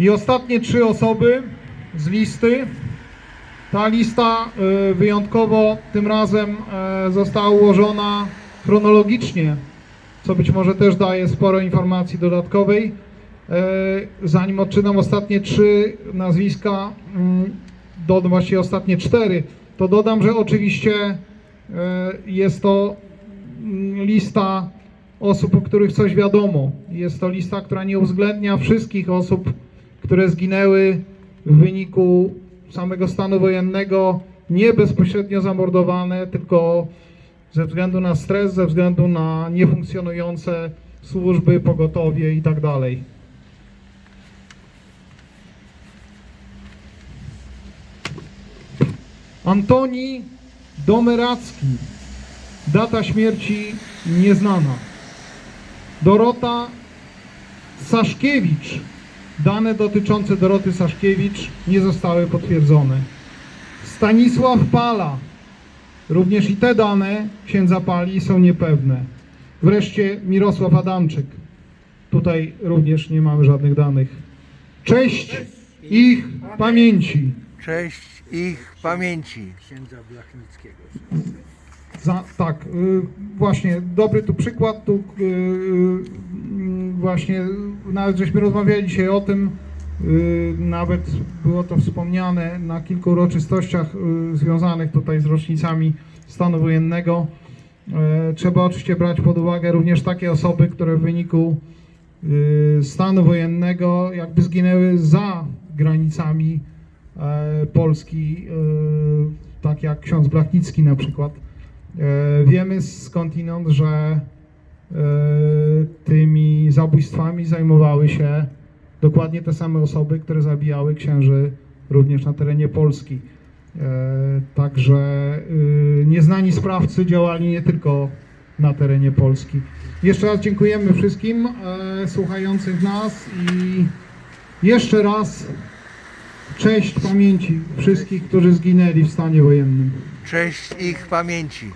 I ostatnie trzy osoby z listy. Ta lista e, wyjątkowo tym razem e, została ułożona chronologicznie, co być może też daje sporo informacji dodatkowej. E, Zanim odczytam ostatnie trzy nazwiska, mm, dodam właściwie ostatnie cztery, to dodam, że oczywiście jest to mm, lista osób, o których coś wiadomo. Jest to lista, która nie uwzględnia wszystkich osób, które zginęły w wyniku samego stanu wojennego, nie bezpośrednio zamordowane, tylko ze względu na stres, ze względu na niefunkcjonujące służby, pogotowie i tak dalej. Antoni Domeracki, data śmierci nieznana. Dorota Saszkiewicz, dane dotyczące Doroty Saszkiewicz nie zostały potwierdzone. Stanisław Pala, również i te dane księdza Pali są niepewne. Wreszcie Mirosław Adamczyk, tutaj również nie mamy żadnych danych. Cześć ich pamięci. Cześć ich pamięci. księdza Blachnickiego. Za, tak, y, właśnie dobry tu przykład, tu y, y, właśnie nawet żeśmy rozmawiali dzisiaj o tym, y, nawet było to wspomniane na kilku uroczystościach y, związanych tutaj z rocznicami stanu wojennego. E, Trzeba oczywiście brać pod uwagę również takie osoby, które w wyniku y, stanu wojennego jakby zginęły za granicami e, Polski, y, tak jak ksiądz Blachnicki na przykład. E, Wiemy skądinąd, że e, zabójstwami zajmowały się dokładnie te same osoby, które zabijały księży również na terenie Polski. E, Także y, nieznani sprawcy działali nie tylko na terenie Polski. Jeszcze raz dziękujemy wszystkim e, słuchających nas i jeszcze raz cześć pamięci wszystkich, którzy zginęli w stanie wojennym. Cześć ich pamięci.